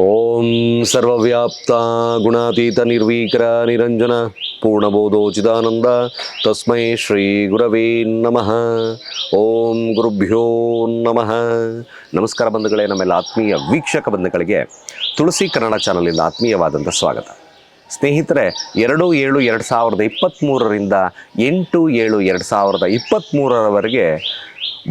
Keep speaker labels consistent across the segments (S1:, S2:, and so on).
S1: ಓಂ ಸರ್ವ್ಯಾಪ್ತ ಗುಣಾತೀತ ನಿರ್ವೀಕರ ನಿರಂಜನ ಪೂರ್ಣಬೋಧೋಚಿದಾನಂದ ತಸ್ಮೈ ಶ್ರೀ ಗುರವೇ ನಮಃ ಓಂ ಗುರುಭ್ಯೋ ನಮಃ ನಮಸ್ಕಾರ ಬಂಧುಗಳೇ ನಮ್ಮೆಲ್ಲ ಆತ್ಮೀಯ ವೀಕ್ಷಕ ಬಂಧುಗಳಿಗೆ ತುಳಸಿ ಕನ್ನಡ ಚಾನಲಿಂದ ಆತ್ಮೀಯವಾದಂಥ ಸ್ವಾಗತ. ಸ್ನೇಹಿತರೆ, ಎರಡು ಏಳು ಎರಡು ಸಾವಿರದ ಇಪ್ಪತ್ತ್ಮೂರರಿಂದ ಎಂಟು ಏಳು ಎರಡು ಸಾವಿರದ ಇಪ್ಪತ್ತ್ಮೂರರವರೆಗೆ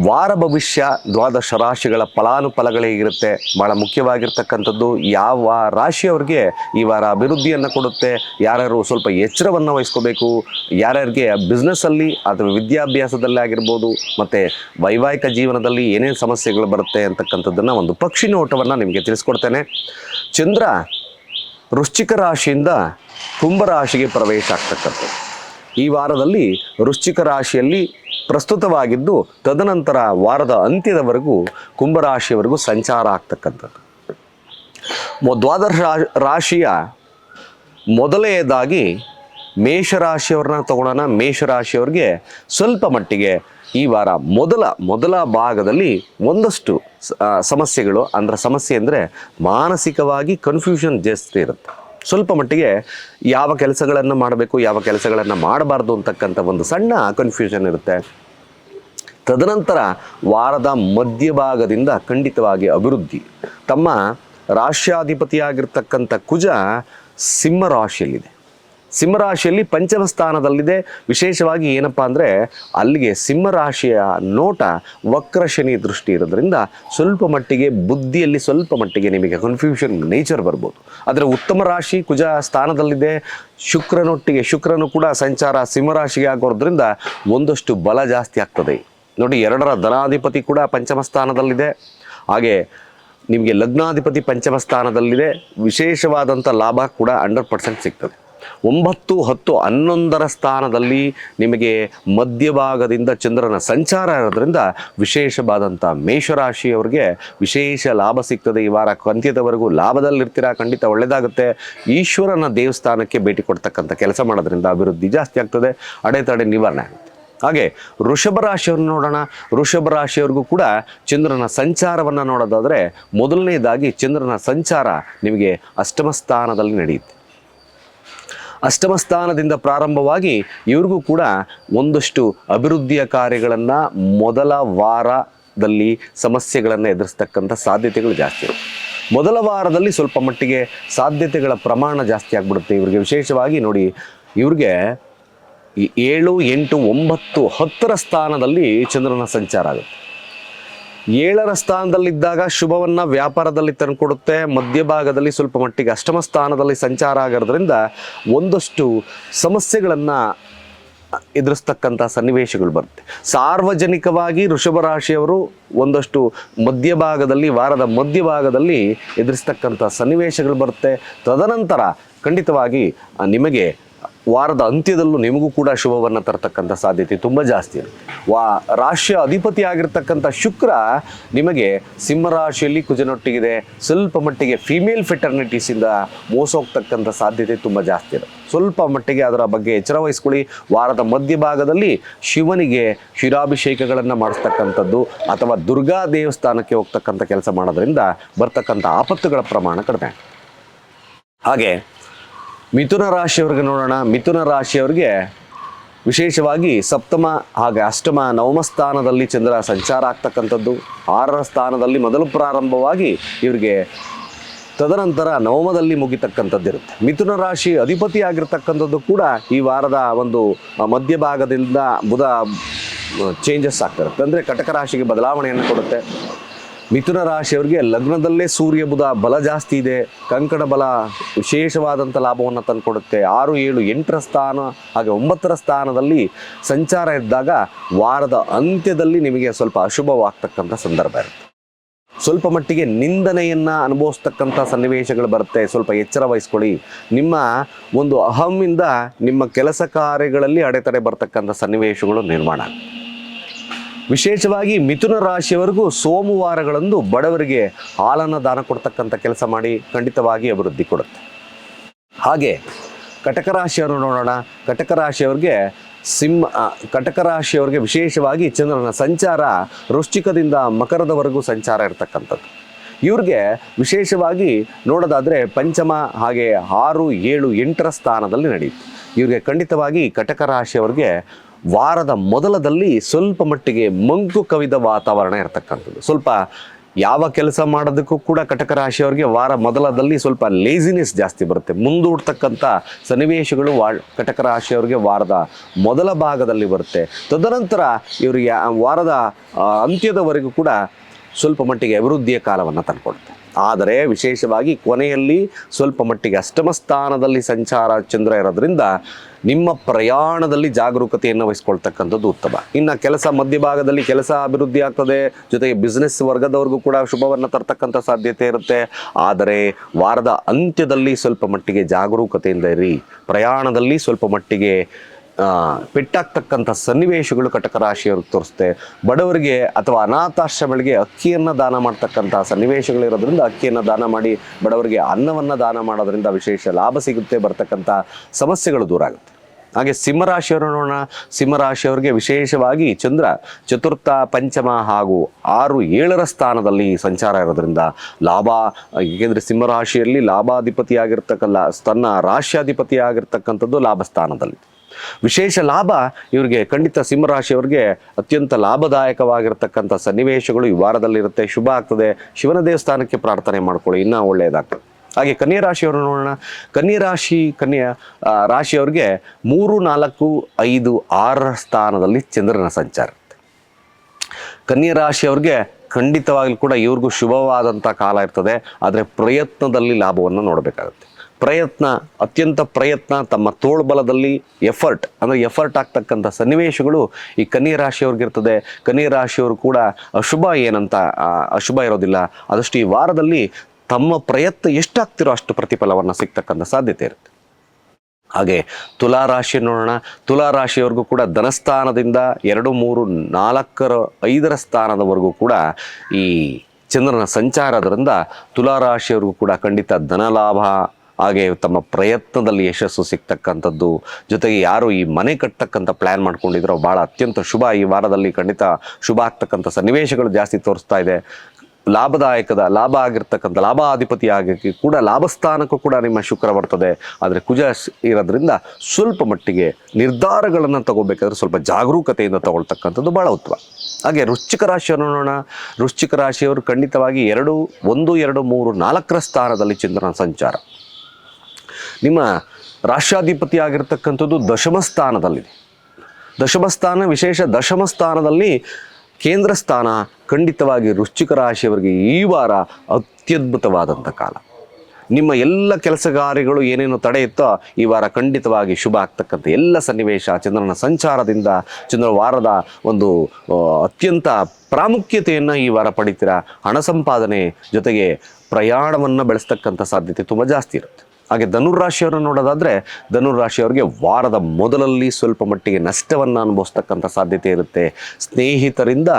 S1: ವಾರ ಭವಿಷ್ಯ ದ್ವಾದಶ ರಾಶಿಗಳ ಫಲಾನುಫಲಗಳೇ ಇರುತ್ತೆ. ಭಾಳ ಮುಖ್ಯವಾಗಿರ್ತಕ್ಕಂಥದ್ದು ಯಾವ ರಾಶಿಯವ್ರಿಗೆ ಈ ವಾರ ಅಭಿವೃದ್ಧಿಯನ್ನು ಕೊಡುತ್ತೆ, ಯಾರ್ಯಾರು ಸ್ವಲ್ಪ ಎಚ್ಚರವನ್ನು ವಹಿಸ್ಕೋಬೇಕು, ಯಾರ್ಯಾರಿಗೆ ಬಿಸ್ನೆಸ್ಸಲ್ಲಿ ಅಥವಾ ವಿದ್ಯಾಭ್ಯಾಸದಲ್ಲೇ ಆಗಿರ್ಬೋದು, ಮತ್ತು ವೈವಾಹಿಕ ಜೀವನದಲ್ಲಿ ಏನೇನು ಸಮಸ್ಯೆಗಳು ಬರುತ್ತೆ ಅಂತಕ್ಕಂಥದ್ದನ್ನು ಒಂದು ಪಕ್ಷಿ ನೋಟವನ್ನು ನಿಮಗೆ ತಿಳಿಸ್ಕೊಡ್ತೇನೆ. ಚಂದ್ರ ವೃಶ್ಚಿಕ ರಾಶಿಯಿಂದ ಕುಂಭರಾಶಿಗೆ ಪ್ರವೇಶ ಆಗ್ತಕ್ಕಂಥದ್ದು. ಈ ವಾರದಲ್ಲಿ ವೃಶ್ಚಿಕ ರಾಶಿಯಲ್ಲಿ ಪ್ರಸ್ತುತವಾಗಿದ್ದು ತದನಂತರ ವಾರದ ಅಂತ್ಯದವರೆಗೂ ಕುಂಭರಾಶಿಯವರೆಗೂ ಸಂಚಾರ ಆಗ್ತಕ್ಕಂಥದ್ದು. ದ್ವಾದಶ ರಾಶಿಯ ಮೊದಲನೆಯದಾಗಿ ಮೇಷರಾಶಿಯವ್ರನ್ನ ತಗೊಳ್ಳೋಣ ಮೇಷರಾಶಿಯವ್ರಿಗೆ ಸ್ವಲ್ಪ ಮಟ್ಟಿಗೆ ಈ ವಾರ ಮೊದಲ ಮೊದಲ ಭಾಗದಲ್ಲಿ ಒಂದಷ್ಟು ಸಮಸ್ಯೆಗಳು. ಅಂದರೆ ಸಮಸ್ಯೆ ಅಂದರೆ ಮಾನಸಿಕವಾಗಿ ಕನ್ಫ್ಯೂಷನ್ ಜಾಸ್ತಿ ಇರುತ್ತೆ. ಸ್ವಲ್ಪ ಮಟ್ಟಿಗೆ ಯಾವ ಕೆಲಸಗಳನ್ನು ಮಾಡಬೇಕು, ಯಾವ ಕೆಲಸಗಳನ್ನು ಮಾಡಬಾರ್ದು ಅಂತಕ್ಕಂಥ ಒಂದು ಸಣ್ಣ ಕನ್ಫ್ಯೂಷನ್ ಇರುತ್ತೆ. ತದನಂತರ ವಾರದ ಮಧ್ಯಭಾಗದಿಂದ ಖಂಡಿತವಾಗಿ ಅಭಿವೃದ್ಧಿ. ತಮ್ಮ ರಾಶ್ಯಾಧಿಪತಿಯಾಗಿರ್ತಕ್ಕಂಥ ಕುಜ ಸಿಂಹ ರಾಶಿಯಲ್ಲಿದೆ. ಸಿಂಹರಾಶಿಯಲ್ಲಿ ಪಂಚಮ ಸ್ಥಾನದಲ್ಲಿದೆ ವಿಶೇಷವಾಗಿ ಏನಪ್ಪ ಅಂದರೆ ಅಲ್ಲಿಗೆ ಸಿಂಹರಾಶಿಯ ನೋಟ ವಕ್ರ ಶನಿ ದೃಷ್ಟಿ ಇರೋದ್ರಿಂದ ಸ್ವಲ್ಪ ಮಟ್ಟಿಗೆ ಬುದ್ಧಿಯಲ್ಲಿ ಸ್ವಲ್ಪ ಮಟ್ಟಿಗೆ ನಿಮಗೆ ಕನ್ಫ್ಯೂಷನ್ ನೇಚರ್ ಬರ್ಬೋದು. ಆದರೆ ಉತ್ತಮ ರಾಶಿ ಕುಜ ಸ್ಥಾನದಲ್ಲಿದೆ. ಶುಕ್ರನೊಟ್ಟಿಗೆ ಶುಕ್ರನು ಕೂಡ ಸಂಚಾರ ಸಿಂಹರಾಶಿಗೆ ಆಗೋದ್ರಿಂದ ಒಂದಷ್ಟು ಬಲ ಜಾಸ್ತಿ ಆಗ್ತದೆ. ನೋಡಿ, ಎರಡರ ಧನಾಧಿಪತಿ ಕೂಡ ಪಂಚಮ ಸ್ಥಾನದಲ್ಲಿದೆ ಹಾಗೆ ನಿಮಗೆ ಲಗ್ನಾಧಿಪತಿ ಪಂಚಮ ಸ್ಥಾನದಲ್ಲಿದೆ ವಿಶೇಷವಾದಂಥ ಲಾಭ ಕೂಡ ಹಂಡ್ರೆಡ್ ಪರ್ಸೆಂಟ್ ಸಿಗ್ತದೆ. ಒಂಬತ್ತು ಹತ್ತು ಹನ್ನೊಂದರ ಸ್ಥಾನದಲ್ಲಿ ನಿಮಗೆ ಮಧ್ಯಭಾಗದಿಂದ ಚಂದ್ರನ ಸಂಚಾರ ಇರೋದ್ರಿಂದ ವಿಶೇಷವಾದಂಥ ಮೇಷರಾಶಿಯವರಿಗೆ ವಿಶೇಷ ಲಾಭ ಸಿಗ್ತದೆ. ಈ ವಾರ ಅಂತ್ಯದವರೆಗೂ ಲಾಭದಲ್ಲಿರ್ತೀರಾ? ಖಂಡಿತ ಒಳ್ಳೆಯದಾಗುತ್ತೆ ಈಶ್ವರನ ದೇವಸ್ಥಾನಕ್ಕೆ ಭೇಟಿ ಕೊಡ್ತಕ್ಕಂಥ ಕೆಲಸ ಮಾಡೋದ್ರಿಂದ ಅಭಿವೃದ್ಧಿ ಜಾಸ್ತಿ ಆಗ್ತದೆ. ಅಡೆತಡೆ ನಿವಾರಣೆ ಆಗುತ್ತೆ. ಹಾಗೆ ವೃಷಭ ರಾಶಿಯವ್ರನ್ನ ನೋಡೋಣ. ವೃಷಭ ರಾಶಿಯವ್ರಿಗೂ ಕೂಡ ಚಂದ್ರನ ಸಂಚಾರವನ್ನು ನೋಡೋದಾದರೆ ಮೊದಲನೇದಾಗಿ ಚಂದ್ರನ ಸಂಚಾರ ನಿಮಗೆ ಅಷ್ಟಮ ಸ್ಥಾನದಲ್ಲಿ ನಡೆಯುತ್ತೆ. ಅಷ್ಟಮ ಸ್ಥಾನದಿಂದ ಪ್ರಾರಂಭವಾಗಿ ಇವ್ರಿಗೂ ಕೂಡ ಒಂದಷ್ಟು ಅಭಿವೃದ್ಧಿಯ ಕಾರ್ಯಗಳನ್ನು ಮೊದಲ ವಾರದಲ್ಲಿ ಸಮಸ್ಯೆಗಳನ್ನು ಎದುರಿಸ್ತಕ್ಕಂಥ ಸಾಧ್ಯತೆಗಳು ಜಾಸ್ತಿ ಇರುತ್ತೆ. ಮೊದಲ ವಾರದಲ್ಲಿ ಸ್ವಲ್ಪ ಮಟ್ಟಿಗೆ ಸಾಧ್ಯತೆಗಳ ಪ್ರಮಾಣ ಜಾಸ್ತಿ ಆಗಿಬಿಡುತ್ತೆ. ಇವ್ರಿಗೆ ವಿಶೇಷವಾಗಿ ನೋಡಿ, ಇವ್ರಿಗೆ ಏಳು ಎಂಟು ಒಂಬತ್ತು ಹತ್ತರ ಸ್ಥಾನದಲ್ಲಿ ಚಂದ್ರನ ಸಂಚಾರ ಆಗುತ್ತೆ. ಏಳರ ಸ್ಥಾನದಲ್ಲಿದ್ದಾಗ ಶುಭವನ್ನ ವ್ಯಾಪಾರದಲ್ಲಿ ತಂದುಕೊಡುತ್ತೆ. ಮಧ್ಯಭಾಗದಲ್ಲಿ ಸ್ವಲ್ಪ ಮಟ್ಟಿಗೆ ಅಷ್ಟಮ ಸ್ಥಾನದಲ್ಲಿ ಸಂಚಾರ ಆಗೋದ್ರಿಂದ ಒಂದಷ್ಟು ಸಮಸ್ಯೆಗಳನ್ನು ಎದುರಿಸ್ತಕ್ಕಂಥ ಸನ್ನಿವೇಶಗಳು ಬರುತ್ತೆ. ಸಾರ್ವಜನಿಕವಾಗಿ ಋಷಭ ರಾಶಿಯವರು ಒಂದಷ್ಟು ಮಧ್ಯಭಾಗದಲ್ಲಿ, ವಾರದ ಮಧ್ಯಭಾಗದಲ್ಲಿ ಎದುರಿಸ್ತಕ್ಕಂಥ ಸನ್ನಿವೇಶಗಳು ಬರುತ್ತೆ. ತದನಂತರ ಖಂಡಿತವಾಗಿ ನಿಮಗೆ ವಾರದ ಅಂತ್ಯದಲ್ಲೂ ನಿಮಗೂ ಕೂಡ ಶುಭವನ್ನು ತರತಕ್ಕಂಥ ಸಾಧ್ಯತೆ ತುಂಬ ಜಾಸ್ತಿ ಇದೆ. ವಾ ರಾಶಿಯ ಅಧಿಪತಿ ಆಗಿರ್ತಕ್ಕಂಥ ಶುಕ್ರ ನಿಮಗೆ ಸಿಂಹರಾಶಿಯಲ್ಲಿ ಕುಜನೊಟ್ಟಿಗಿದೆ. ಸ್ವಲ್ಪ ಮಟ್ಟಿಗೆ ಫಿಮೇಲ್ ಫೆಟರ್ನಿಟೀಸಿಂದ ಮೋಸ ಹೋಗ್ತಕ್ಕಂಥ ಸಾಧ್ಯತೆ ತುಂಬ ಜಾಸ್ತಿ ಇದೆ. ಸ್ವಲ್ಪ ಮಟ್ಟಿಗೆ ಅದರ ಬಗ್ಗೆ ಎಚ್ಚರ ವಹಿಸ್ಕೊಳ್ಳಿ. ವಾರದ ಮಧ್ಯಭಾಗದಲ್ಲಿ ಶಿವನಿಗೆ ಶಿರಾಭಿಷೇಕಗಳನ್ನು ಮಾಡಿಸ್ತಕ್ಕಂಥದ್ದು ಅಥವಾ ದುರ್ಗಾ ದೇವಸ್ಥಾನಕ್ಕೆ ಹೋಗ್ತಕ್ಕಂಥ ಕೆಲಸ ಮಾಡೋದ್ರಿಂದ ಬರ್ತಕ್ಕಂಥ ಆಪತ್ತುಗಳ ಪ್ರಮಾಣ ಕಡಿಮೆ ಹಾಗೆ ಮಿಥುನ ರಾಶಿಯವ್ರಿಗೆ ನೋಡೋಣ. ಮಿಥುನ ರಾಶಿಯವ್ರಿಗೆ ವಿಶೇಷವಾಗಿ ಸಪ್ತಮ ಹಾಗೆ ಅಷ್ಟಮ ನವಮ ಸ್ಥಾನದಲ್ಲಿ ಚಂದ್ರ ಸಂಚಾರ ಆಗ್ತಕ್ಕಂಥದ್ದು. ಆರರ ಸ್ಥಾನದಲ್ಲಿ ಮೊದಲು ಪ್ರಾರಂಭವಾಗಿ ಇವರಿಗೆ ತದನಂತರ ನವಮದಲ್ಲಿ ಮುಗಿತಕ್ಕಂಥದ್ದಿರುತ್ತೆ. ಮಿಥುನ ರಾಶಿ ಅಧಿಪತಿ ಆಗಿರ್ತಕ್ಕಂಥದ್ದು ಕೂಡ ಈ ವಾರದ ಒಂದು ಮಧ್ಯಭಾಗದಿಂದ ಬುಧ ಚೇಂಜಸ್ ಆಗ್ತಿರುತ್ತೆ. ಅಂದರೆ ಕಟಕ ರಾಶಿಗೆ ಬದಲಾವಣೆಯನ್ನು ಕೊಡುತ್ತೆ. ಮಿಥುನ ರಾಶಿಯವರಿಗೆ ಲಗ್ನದಲ್ಲೇ ಸೂರ್ಯ ಬುಧ ಬಲ ಜಾಸ್ತಿ ಇದೆ. ಕಂಕಣ ಬಲ ವಿಶೇಷವಾದಂಥ ಲಾಭವನ್ನು ತಂದುಕೊಡುತ್ತೆ. ಆರು, ಏಳು, ಎಂಟರ ಸ್ಥಾನ, ಹಾಗೆ ಒಂಬತ್ತರ ಸ್ಥಾನದಲ್ಲಿ ಸಂಚಾರ ಇದ್ದಾಗ ವಾರದ ಅಂತ್ಯದಲ್ಲಿ ನಿಮಗೆ ಸ್ವಲ್ಪ ಅಶುಭವಾಗ್ತಕ್ಕಂಥ ಸಂದರ್ಭ ಇರುತ್ತೆ. ಸ್ವಲ್ಪ ಮಟ್ಟಿಗೆ ನಿಂದನೆಯನ್ನು ಅನುಭವಿಸ್ತಕ್ಕಂಥ ಸನ್ನಿವೇಶಗಳು ಬರುತ್ತೆ. ಸ್ವಲ್ಪ ಎಚ್ಚರ ವಹಿಸ್ಕೊಳ್ಳಿ. ನಿಮ್ಮ ಒಂದು ಅಹಮ್ಮಿಂದ ನಿಮ್ಮ ಕೆಲಸ ಕಾರ್ಯಗಳಲ್ಲಿ ಅಡೆತಡೆ ಬರ್ತಕ್ಕಂಥ ಸನ್ನಿವೇಶಗಳು ನಿರ್ಮಾಣ ಆಗುತ್ತೆ. ವಿಶೇಷವಾಗಿ ಮಿಥುನ ರಾಶಿಯವರೆಗೂ ಸೋಮವಾರಗಳಂದು ಬಡವರಿಗೆ ಹಾಲನ್ನು ದಾನ ಕೊಡ್ತಕ್ಕಂಥ ಕೆಲಸ ಮಾಡಿ ಖಂಡಿತವಾಗಿ ಅಭಿವೃದ್ಧಿ ಕೊಡುತ್ತೆ. ಹಾಗೆ ಕಟಕ ರಾಶಿಯವರು ನೋಡೋಣ. ಕಟಕ ರಾಶಿಯವ್ರಿಗೆ ಸಿಂಹ ಕಟಕ ರಾಶಿಯವರಿಗೆ ವಿಶೇಷವಾಗಿ ಚಂದ್ರನ ಸಂಚಾರ ವೃಶ್ಚಿಕದಿಂದ ಮಕರದವರೆಗೂ ಸಂಚಾರ ಇರತಕ್ಕಂಥದ್ದು. ಇವ್ರಿಗೆ ವಿಶೇಷವಾಗಿ ನೋಡೋದಾದರೆ ಪಂಚಮ ಹಾಗೆ ಆರು, ಏಳು, ಎಂಟರ ಸ್ಥಾನದಲ್ಲಿ ನಡೆಯುತ್ತೆ. ಇವ್ರಿಗೆ ಖಂಡಿತವಾಗಿ ಕಟಕ ರಾಶಿಯವರಿಗೆ ವಾರದ ಮೊದಲದಲ್ಲಿ ಸ್ವಲ್ಪ ಮಟ್ಟಿಗೆ ಮಂಕು ಕವಿದ ವಾತಾವರಣ ಇರತಕ್ಕಂಥದ್ದು. ಸ್ವಲ್ಪ ಯಾವ ಕೆಲಸ ಮಾಡೋದಕ್ಕೂ ಕೂಡ ಕಟಕ ರಾಶಿಯವರಿಗೆ ವಾರ ಮೊದಲದಲ್ಲಿ ಸ್ವಲ್ಪ ಲೇಸಿನೆಸ್ ಜಾಸ್ತಿ ಬರುತ್ತೆ. ಮುಂದೂಡ್ತಕ್ಕಂಥ ಸನ್ನಿವೇಶಗಳು ವಾ ಕಟಕ ರಾಶಿಯವರಿಗೆ ವಾರದ ಮೊದಲ ಭಾಗದಲ್ಲಿ ಬರುತ್ತೆ. ತದನಂತರ ಇವರಿಗೆ ವಾರದ ಅಂತ್ಯದವರೆಗೂ ಕೂಡ ಸ್ವಲ್ಪ ಮಟ್ಟಿಗೆ ಅಭಿವೃದ್ಧಿಯ ಕಾಲವನ್ನು ತಂದುಕೊಡುತ್ತೆ. ಆದರೆ ವಿಶೇಷವಾಗಿ ಕೊನೆಯಲ್ಲಿ ಸ್ವಲ್ಪ ಮಟ್ಟಿಗೆ ಅಷ್ಟಮ ಸ್ಥಾನದಲ್ಲಿ ಸಂಚಾರ ಚಂದ್ರ ಇರೋದ್ರಿಂದ ನಿಮ್ಮ ಪ್ರಯಾಣದಲ್ಲಿ ಜಾಗರೂಕತೆಯನ್ನು ವಹಿಸ್ಕೊಳ್ತಕ್ಕಂಥದ್ದು ಉತ್ತಮ. ಇನ್ನು ಕೆಲಸ ಮಧ್ಯಭಾಗದಲ್ಲಿ ಕೆಲಸ ಅಭಿವೃದ್ಧಿ ಆಗ್ತದೆ, ಜೊತೆಗೆ ಬಿಸ್ನೆಸ್ ವರ್ಗದವ್ರಿಗೂ ಕೂಡ ಶುಭವನ್ನು ತರ್ತಕ್ಕಂಥ ಸಾಧ್ಯತೆ ಇರುತ್ತೆ. ಆದರೆ ವಾರದ ಅಂತ್ಯದಲ್ಲಿ ಸ್ವಲ್ಪ ಮಟ್ಟಿಗೆ ಜಾಗರೂಕತೆಯಿಂದ ಇರಿ, ಪ್ರಯಾಣದಲ್ಲಿ ಸ್ವಲ್ಪ ಮಟ್ಟಿಗೆ ಪೆಟ್ಟಾಗ್ತಕ್ಕಂಥ ಸನ್ನಿವೇಶಗಳು ಕಟಕ ರಾಶಿಯವ್ರಿಗೆ ತೋರಿಸುತ್ತೆ ಬಡವರಿಗೆ ಅಥವಾ ಅನಾಥಾಶ್ರಮಗಳಿಗೆ ಅಕ್ಕಿಯನ್ನು ದಾನ ಮಾಡ್ತಕ್ಕಂಥ ಸನ್ನಿವೇಶಗಳಿರೋದ್ರಿಂದ ಅಕ್ಕಿಯನ್ನು ದಾನ ಮಾಡಿ, ಬಡವರಿಗೆ ಅನ್ನವನ್ನು ದಾನ ಮಾಡೋದ್ರಿಂದ ವಿಶೇಷ ಲಾಭ ಸಿಗುತ್ತೆ, ಬರ್ತಕ್ಕಂಥ ಸಮಸ್ಯೆಗಳು ದೂರ ಆಗುತ್ತೆ. ಹಾಗೆ ಸಿಂಹರಾಶಿಯವರು ನೋಡೋಣ. ಸಿಂಹರಾಶಿಯವರಿಗೆ ವಿಶೇಷವಾಗಿ ಚಂದ್ರ ಚತುರ್ಥ, ಪಂಚಮ ಹಾಗೂ ಆರು, ಏಳರ ಸ್ಥಾನದಲ್ಲಿ ಸಂಚಾರ ಇರೋದ್ರಿಂದ ಲಾಭ, ಏಕೆಂದರೆ ಸಿಂಹರಾಶಿಯಲ್ಲಿ ಲಾಭಾಧಿಪತಿಯಾಗಿರ್ತಕ್ಕ ಆಗಿರ್ತಕ್ಕಲ್ಲ ತನ್ನ ರಾಶ್ಯಾಧಿಪತಿ ಆಗಿರ್ತಕ್ಕಂಥದ್ದು ಲಾಭ ಸ್ಥಾನದಲ್ಲಿ ವಿಶೇಷ ಲಾಭ ಇವರಿಗೆ ಖಂಡಿತ ಸಿಂಹರಾಶಿಯವರಿಗೆ ಅತ್ಯಂತ ಲಾಭದಾಯಕವಾಗಿರ್ತಕ್ಕಂಥ ಸನ್ನಿವೇಶಗಳು ಈ ವಾರದಲ್ಲಿರುತ್ತೆ. ಶುಭ ಆಗ್ತದೆ. ಶಿವನ ದೇವಸ್ಥಾನಕ್ಕೆ ಪ್ರಾರ್ಥನೆ ಮಾಡ್ಕೊಳ್ಳಿ. ಇನ್ನೂ ಒಳ್ಳೆಯದಾಗ್ತದೆ. ಹಾಗೆ ಕನ್ಯಾ ರಾಶಿಯವರು ನೋಡೋಣ. ಕನ್ಯಾ ರಾಶಿ, ಕನ್ಯಾ ರಾಶಿಯವರಿಗೆ ಮೂರು, ನಾಲ್ಕು, ಐದು, ಆರರ ಸ್ಥಾನದಲ್ಲಿ ಚಂದ್ರನ ಸಂಚಾರ ಇರುತ್ತೆ. ಕನ್ಯಾ ರಾಶಿಯವ್ರಿಗೆ ಖಂಡಿತವಾಗಲೂ ಕೂಡ ಇವ್ರಿಗೂ ಶುಭವಾದಂಥ ಕಾಲ ಇರ್ತದೆ. ಆದರೆ ಪ್ರಯತ್ನದಲ್ಲಿ ಲಾಭವನ್ನು ನೋಡಬೇಕಾಗುತ್ತೆ. ಪ್ರಯತ್ನ, ಅತ್ಯಂತ ಪ್ರಯತ್ನ, ತಮ್ಮ ತೋಳ್ಬಲದಲ್ಲಿ ಎಫರ್ಟ್ ಅಂದರೆ ಎಫರ್ಟ್ ಆಗ್ತಕ್ಕಂಥ ಸನ್ನಿವೇಶಗಳು ಈ ಕನ್ಯಾ ರಾಶಿಯವ್ರಿಗಿರ್ತದೆ ಕನ್ಯಾ ರಾಶಿಯವರು ಕೂಡ ಅಶುಭ ಏನಂತ ಅಶುಭ ಇರೋದಿಲ್ಲ. ಆದಷ್ಟು ಈ ವಾರದಲ್ಲಿ ತಮ್ಮ ಪ್ರಯತ್ನ ಎಷ್ಟಾಗ್ತಿರೋ ಅಷ್ಟು ಪ್ರತಿಫಲವನ್ನು ಸಿಗ್ತಕ್ಕಂಥ ಸಾಧ್ಯತೆ ಇರುತ್ತೆ. ಹಾಗೆ ತುಲಾ ರಾಶಿ ನೋಡೋಣ. ತುಲಾ ರಾಶಿಯವರೆಗೂ ಕೂಡ ಧನಸ್ಥಾನದಿಂದ ಎರಡು, ಮೂರು, ನಾಲ್ಕರ, ಐದರ ಸ್ಥಾನದವರೆಗೂ ಕೂಡ ಈ ಚಂದ್ರನ ಸಂಚಾರದಿಂದ ತುಲಾ ರಾಶಿಯವರೆಗೂ ಕೂಡ ಖಂಡಿತ ಧನಲಾಭ ಹಾಗೆ ತಮ್ಮ ಪ್ರಯತ್ನದಲ್ಲಿ ಯಶಸ್ಸು ಸಿಗ್ತಕ್ಕಂಥದ್ದು. ಜೊತೆಗೆ ಯಾರು ಈ ಮನೆ ಕಟ್ತಕ್ಕಂಥ ಪ್ಲ್ಯಾನ್ ಮಾಡ್ಕೊಂಡಿದ್ರೋ ಭಾಳ ಅತ್ಯಂತ ಶುಭ. ಈ ವಾರದಲ್ಲಿ ಖಂಡಿತ ಶುಭ ಆಗ್ತಕ್ಕಂಥ ಸನ್ನಿವೇಶಗಳು ಜಾಸ್ತಿ ತೋರಿಸ್ತಾ ಇದೆ. ಲಾಭದಾಯಕದ, ಲಾಭ ಆಗಿರ್ತಕ್ಕಂಥ, ಲಾಭಾಧಿಪತಿ ಆಗಿ ಕೂಡ ಲಾಭಸ್ಥಾನಕ್ಕೂ ಕೂಡ ನಿಮ್ಮ ಶುಕ್ರ ಬರ್ತದೆ. ಆದರೆ ಕುಜ ಇರೋದ್ರಿಂದ ಸ್ವಲ್ಪ ಮಟ್ಟಿಗೆ ನಿರ್ಧಾರಗಳನ್ನು ತಗೋಬೇಕಾದ್ರೆ ಸ್ವಲ್ಪ ಜಾಗರೂಕತೆಯಿಂದ ತಗೊಳ್ತಕ್ಕಂಥದ್ದು ಭಾಳ ಉತ್ತಮ. ಹಾಗೆ ವೃಶ್ಚಿಕ ರಾಶಿಯನ್ನು ನೋಡೋಣ ವೃಶ್ಚಿಕ ರಾಶಿಯವರು ಖಂಡಿತವಾಗಿ ಎರಡು, ಒಂದು, ಎರಡು, ಮೂರು, ನಾಲ್ಕರ ಸ್ಥಾನದಲ್ಲಿ ಚಂದ್ರನ ಸಂಚಾರ. ನಿಮ್ಮ ರಾಷ್ಟ್ರಾಧಿಪತಿ ಆಗಿರ್ತಕ್ಕಂಥದ್ದು ದಶಮ ಸ್ಥಾನದಲ್ಲಿದೆ. ದಶಮ ಸ್ಥಾನ, ವಿಶೇಷ ದಶಮ ಸ್ಥಾನದಲ್ಲಿ ಕೇಂದ್ರ ಸ್ಥಾನ, ಖಂಡಿತವಾಗಿ ವೃಶ್ಚಿಕ ರಾಶಿಯವರಿಗೆ ಈ ವಾರ ಅತ್ಯದ್ಭುತವಾದಂಥ ಕಾಲ. ನಿಮ್ಮ ಎಲ್ಲ ಕೆಲಸ ಕಾರ್ಯಗಳು ಏನೇನು ತಡೆಯುತ್ತೋ ಈ ವಾರ ಖಂಡಿತವಾಗಿ ಶುಭ ಆಗ್ತಕ್ಕಂಥ ಎಲ್ಲ ಸನ್ನಿವೇಶ, ಚಂದ್ರನ ಸಂಚಾರದಿಂದ ಚಂದ್ರ ವಾರದ ಒಂದು ಅತ್ಯಂತ ಪ್ರಾಮುಖ್ಯತೆಯನ್ನು ಈ ವಾರ ಪಡಿತೀರ? ಹಣ ಸಂಪಾದನೆ ಜೊತೆಗೆ ಪ್ರಯಾಣವನ್ನು ಬೆಳೆಸ್ತಕ್ಕಂಥ ಸಾಧ್ಯತೆ ತುಂಬ ಜಾಸ್ತಿ ಇರುತ್ತೆ. ಹಾಗೆ ಧನುರಾಶಿಯವರನ್ನು ನೋಡೋದಾದರೆ ಧನುರಾಶಿಯವರಿಗೆ ವಾರದ ಮೊದಲಲ್ಲಿ ಸ್ವಲ್ಪ ಮಟ್ಟಿಗೆ ನಷ್ಟವನ್ನು ಅನುಭವಿಸ್ತಕ್ಕಂಥ ಸಾಧ್ಯತೆ ಇರುತ್ತೆ. ಸ್ನೇಹಿತರಿಂದ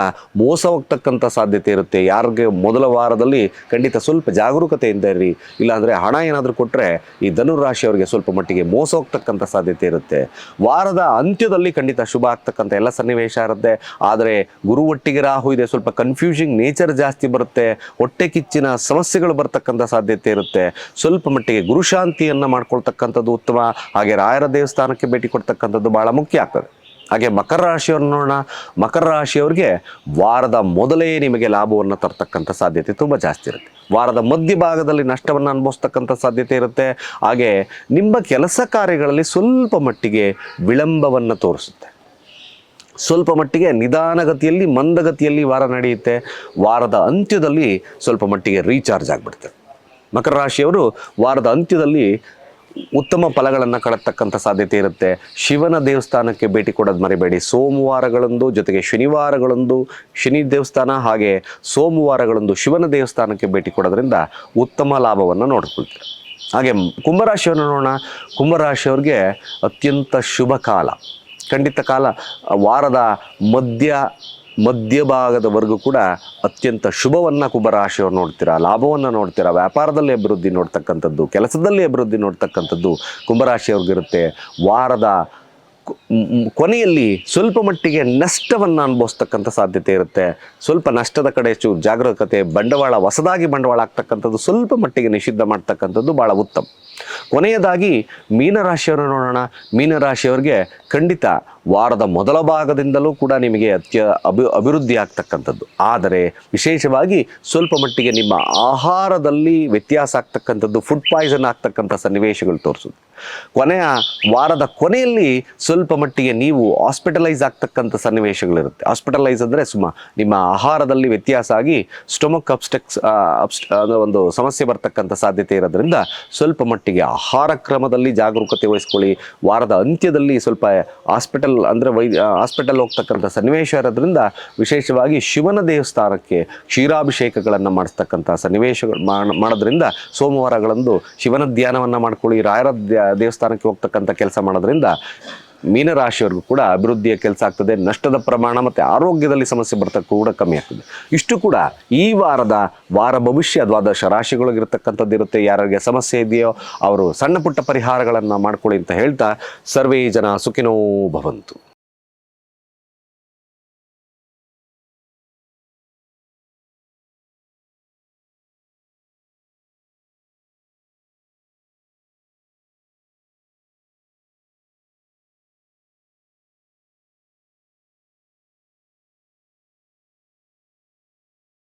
S1: ಮೋಸ ಹೋಗ್ತಕ್ಕಂಥ ಸಾಧ್ಯತೆ ಇರುತ್ತೆ. ಯಾರಿಗೆ ಮೊದಲ ವಾರದಲ್ಲಿ ಖಂಡಿತ ಸ್ವಲ್ಪ ಜಾಗರೂಕತೆಯಿಂದ ಇರಿ ಇಲ್ಲಾಂದರೆ ಹಣ ಏನಾದರೂ ಕೊಟ್ಟರೆ ಈ ಧನುರಾಶಿಯವರಿಗೆ ಸ್ವಲ್ಪ ಮಟ್ಟಿಗೆ ಮೋಸ ಹೋಗ್ತಕ್ಕಂಥ ಸಾಧ್ಯತೆ ಇರುತ್ತೆ. ವಾರದ ಅಂತ್ಯದಲ್ಲಿ ಖಂಡಿತ ಶುಭ ಆಗ್ತಕ್ಕಂಥ ಎಲ್ಲ ಸನ್ನಿವೇಶ ಇರುತ್ತೆ. ಆದರೆ ಗುರು ಒಟ್ಟಿಗೆ ರಾಹು ಇದೆ, ಸ್ವಲ್ಪ ಕನ್ಫ್ಯೂಷಿಂಗ್ ನೇಚರ್ ಜಾಸ್ತಿ ಬರುತ್ತೆ. ಹೊಟ್ಟೆ ಕಿಚ್ಚಿನ ಸಮಸ್ಯೆಗಳು ಬರ್ತಕ್ಕಂಥ ಸಾಧ್ಯತೆ ಇರುತ್ತೆ. ಸ್ವಲ್ಪ ಮಟ್ಟಿಗೆ ಗುರುಶಾಂತಿಯನ್ನು ಮಾಡ್ಕೊಳ್ತಕ್ಕಂಥದ್ದು ಉತ್ತಮ. ಹಾಗೆ ರಾಯರ ದೇವಸ್ಥಾನಕ್ಕೆ ಭೇಟಿ ಕೊಡ್ತಕ್ಕಂಥದ್ದು ಭಾಳ ಮುಖ್ಯ ಆಗ್ತದೆ. ಹಾಗೆ ಮಕರ ರಾಶಿಯವ್ರನ್ನ ನೋಡೋಣ. ಮಕರ ರಾಶಿಯವ್ರಿಗೆ ವಾರದ ಮೊದಲೇ ನಿಮಗೆ ಲಾಭವನ್ನು ತರ್ತಕ್ಕಂಥ ಸಾಧ್ಯತೆ ತುಂಬ ಜಾಸ್ತಿ ಇರುತ್ತೆ. ವಾರದ ಮಧ್ಯಭಾಗದಲ್ಲಿ ನಷ್ಟವನ್ನು ಅನುಭವಿಸ್ತಕ್ಕಂಥ ಸಾಧ್ಯತೆ ಇರುತ್ತೆ. ಹಾಗೆ ನಿಮ್ಮ ಕೆಲಸ ಕಾರ್ಯಗಳಲ್ಲಿ ಸ್ವಲ್ಪ ಮಟ್ಟಿಗೆ ವಿಳಂಬವನ್ನು ತೋರಿಸುತ್ತೆ. ಸ್ವಲ್ಪ ಮಟ್ಟಿಗೆ ನಿಧಾನಗತಿಯಲ್ಲಿ, ಮಂದಗತಿಯಲ್ಲಿ ವಾರ ನಡೆಯುತ್ತೆ. ವಾರದ ಅಂತ್ಯದಲ್ಲಿ ಸ್ವಲ್ಪ ಮಟ್ಟಿಗೆ ರೀಚಾರ್ಜ್ ಆಗಿಬಿಡುತ್ತೆ. ಮಕರ ರಾಶಿಯವರು ವಾರದ ಅಂತ್ಯದಲ್ಲಿ ಉತ್ತಮ ಫಲಗಳನ್ನು ಕಳತಕ್ಕಂಥ ಸಾಧ್ಯತೆ ಇರುತ್ತೆ. ಶಿವನ ದೇವಸ್ಥಾನಕ್ಕೆ ಭೇಟಿ ಕೊಡೋದು ಮರಿಬೇಡಿ. ಸೋಮವಾರಗಳಂದು ಜೊತೆಗೆ ಶನಿವಾರಗಳಂದು ಶನಿ ದೇವಸ್ಥಾನ ಹಾಗೆ ಸೋಮವಾರಗಳಂದು ಶಿವನ ದೇವಸ್ಥಾನಕ್ಕೆ ಭೇಟಿ ಕೊಡೋದ್ರಿಂದ ಉತ್ತಮ ಲಾಭವನ್ನು ನೋಡ್ಕೊಳ್ತೀರ. ಹಾಗೆ ಕುಂಭರಾಶಿಯನ್ನು ನೋಡೋಣ. ಕುಂಭರಾಶಿಯವ್ರಿಗೆ ಅತ್ಯಂತ ಶುಭ ಕಾಲ. ಖಂಡಿತ ಕಾಲ ವಾರದ ಮಧ್ಯ ಮಧ್ಯಭಾಗದವರೆಗೂ ಕೂಡ ಅತ್ಯಂತ ಶುಭವನ್ನು ಕುಂಭರಾಶಿಯವರು ನೋಡ್ತೀರಾ, ಲಾಭವನ್ನು ನೋಡ್ತೀರಾ, ವ್ಯಾಪಾರದಲ್ಲಿ ಅಭಿವೃದ್ಧಿ ನೋಡ್ತಕ್ಕಂಥದ್ದು, ಕೆಲಸದಲ್ಲಿ ಅಭಿವೃದ್ಧಿ ನೋಡ್ತಕ್ಕಂಥದ್ದು ಕುಂಭರಾಶಿಯವ್ರಿಗಿರುತ್ತೆ. ವಾರದ ಕೊನೆಯಲ್ಲಿ ಸ್ವಲ್ಪ ಮಟ್ಟಿಗೆ ನಷ್ಟವನ್ನು ಅನುಭವಿಸ್ತಕ್ಕಂಥ ಸಾಧ್ಯತೆ ಇರುತ್ತೆ. ಸ್ವಲ್ಪ ನಷ್ಟದ ಕಡೆ ಹೆಚ್ಚು ಜಾಗರೂಕತೆ, ಬಂಡವಾಳ, ಹೊಸದಾಗಿ ಬಂಡವಾಳ ಆಗ್ತಕ್ಕಂಥದ್ದು ಸ್ವಲ್ಪ ಮಟ್ಟಿಗೆ ನಿಷಿದ್ಧ ಮಾಡ್ತಕ್ಕಂಥದ್ದು ಭಾಳ ಉತ್ತಮ. ಕೊನೆಯದಾಗಿ ಮೀನರಾಶಿಯವರು ನೋಡೋಣ. ಮೀನರಾಶಿಯವರಿಗೆ ಖಂಡಿತ ವಾರದ ಮೊದಲ ಭಾಗದಿಂದಲೂ ಕೂಡ ನಿಮಗೆ ಅತ್ಯ, ಅಭಿ, ಅಭಿವೃದ್ಧಿ ಆಗ್ತಕ್ಕಂಥದ್ದು. ಆದರೆ ವಿಶೇಷವಾಗಿ ಸ್ವಲ್ಪ ಮಟ್ಟಿಗೆ ನಿಮ್ಮ ಆಹಾರದಲ್ಲಿ ವ್ಯತ್ಯಾಸ ಆಗ್ತಕ್ಕಂಥದ್ದು ಫುಡ್ ಪಾಯ್ಸನ್ ಆಗ್ತಕ್ಕಂಥ ಸನ್ನಿವೇಶಗಳು ತೋರಿಸುತ್ತೆ. ಕೊನೆಯ ವಾರದ ಕೊನೆಯಲ್ಲಿ ಸ್ವಲ್ಪ ಮಟ್ಟಿಗೆ ನೀವು ಹಾಸ್ಪಿಟಲೈಸ್ ಆಗ್ತಕ್ಕಂಥ ಸನ್ನಿವೇಶಗಳಿರುತ್ತೆ. ಹಾಸ್ಪಿಟಲೈಸ್ ಅಂದರೆ ಸುಮ್ಮ ನಿಮ್ಮ ಆಹಾರದಲ್ಲಿ ವ್ಯತ್ಯಾಸ ಆಗಿ ಸ್ಟೊಮಕ್ ಅಬ್ಸ್ಟೆಕ್ಸ್ ಅಬ್ಸ್ಟ್ ಒಂದು ಸಮಸ್ಯೆ ಬರ್ತಕ್ಕಂಥ ಸಾಧ್ಯತೆ ಇರೋದ್ರಿಂದ ಸ್ವಲ್ಪ ಮಟ್ಟಿಗೆ ಆಹಾರ ಕ್ರಮದಲ್ಲಿ ಜಾಗರೂಕತೆ ವಹಿಸ್ಕೊಳ್ಳಿ. ವಾರದ ಅಂತ್ಯದಲ್ಲಿ ಸ್ವಲ್ಪ ಹಾಸ್ಪಿಟಲ್ ಅಂದರೆ ವೈ ಹಾಸ್ಪಿಟಲ್ ಹೋಗ್ತಕ್ಕಂಥ ಸನ್ನಿವೇಶ ಇರೋದ್ರಿಂದ ವಿಶೇಷವಾಗಿ ಶಿವನ ದೇವಸ್ಥಾನಕ್ಕೆ ಕ್ಷೀರಾಭಿಷೇಕಗಳನ್ನು ಮಾಡಿಸ್ತಕ್ಕಂಥ ಸನ್ನಿವೇಶಗಳು ಮಾಡ್- ಮಾಡೋದ್ರಿಂದ ಸೋಮವಾರಗಳಂದು ಶಿವನ ಧ್ಯಾನವನ್ನು ಮಾಡ್ಕೊಳ್ಳಿ. ರಾಯರ ದೇವಸ್ಥಾನಕ್ಕೆ ಹೋಗ್ತಕ್ಕಂಥ ಕೆಲಸ ಮಾಡೋದ್ರಿಂದ ಮೀನರಾಶಿಯವ್ರಿಗೂ ಕೂಡ ಅಭಿವೃದ್ಧಿಯ ಕೆಲಸ ಆಗ್ತದೆ, ನಷ್ಟದ ಪ್ರಮಾಣ ಮತ್ತು ಆರೋಗ್ಯದಲ್ಲಿ ಸಮಸ್ಯೆ ಬರ್ತಕ್ಕ ಕೂಡ ಕಮ್ಮಿ ಆಗ್ತದೆ. ಇಷ್ಟು ಕೂಡ ಈ ವಾರದ ವಾರ ಭವಿಷ್ಯ ದ್ವಾದಶ ರಾಶಿಗಳಿಗಿರ್ತಕ್ಕಂಥದ್ದು ಇರುತ್ತೆ. ಯಾರಿಗೆ ಸಮಸ್ಯೆ ಇದೆಯೋ ಅವರು ಸಣ್ಣ ಪುಟ್ಟ ಪರಿಹಾರಗಳನ್ನು ಮಾಡ್ಕೊಳ್ಳಿ ಅಂತ ಹೇಳ್ತಾ ಸರ್ವೇ ಜನ ಸುಖಿನೋ ಭವಂತು.